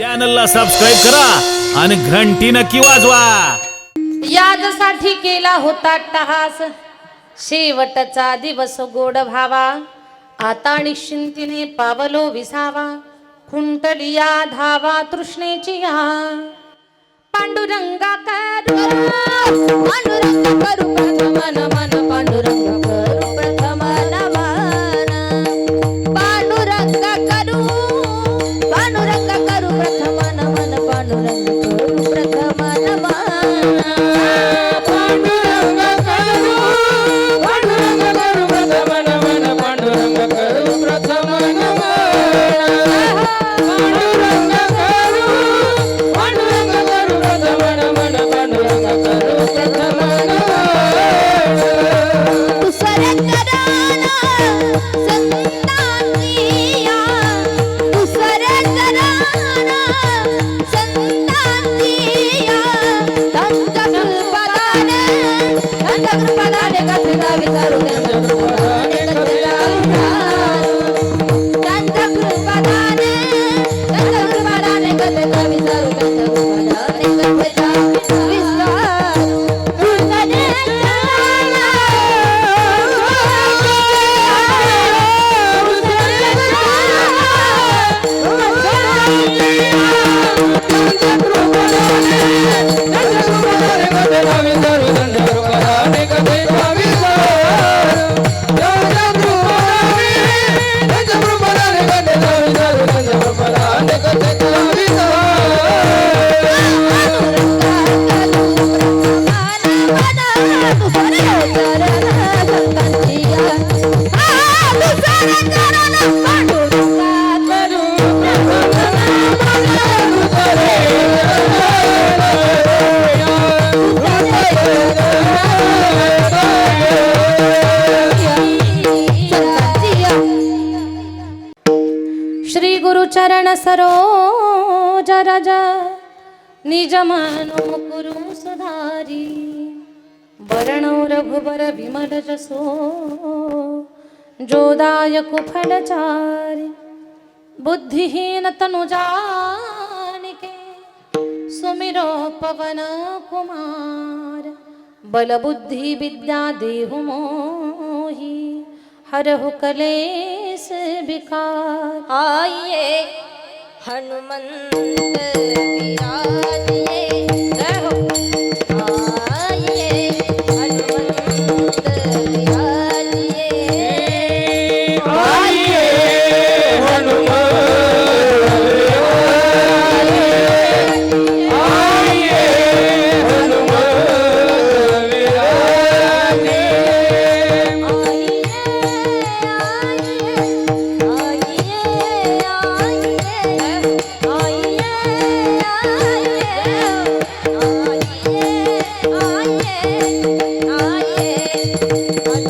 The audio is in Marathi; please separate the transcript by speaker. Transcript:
Speaker 1: चॅनलला सबस्क्राईब करा आणि घंटी नक्की वाजवा.
Speaker 2: यादसाठी केला होता टहास. शेवटचा दिवस गोड भावा आता निश्चिंतीने पावलो विसावा. खुंटली या धावा तृष्णेची या. पांडुरंगा करू अनुरंग करू. Gracias. चरण गुरुचरण सरोज रज। निज मनो कुरु सुधारी। वरण रघुबर विमल जसो। जोदायक फलचारि। बुद्धिहीन तनु जानिके। सुमिरो पवन कुमार। बल बुद्धि विद्या देहु मोहि। हरहु
Speaker 3: कले ਬਿਕਾਰ ਆਈਏ ਹਨੂਮੰਤ ਵਿਰਾਜੀਏ Bye.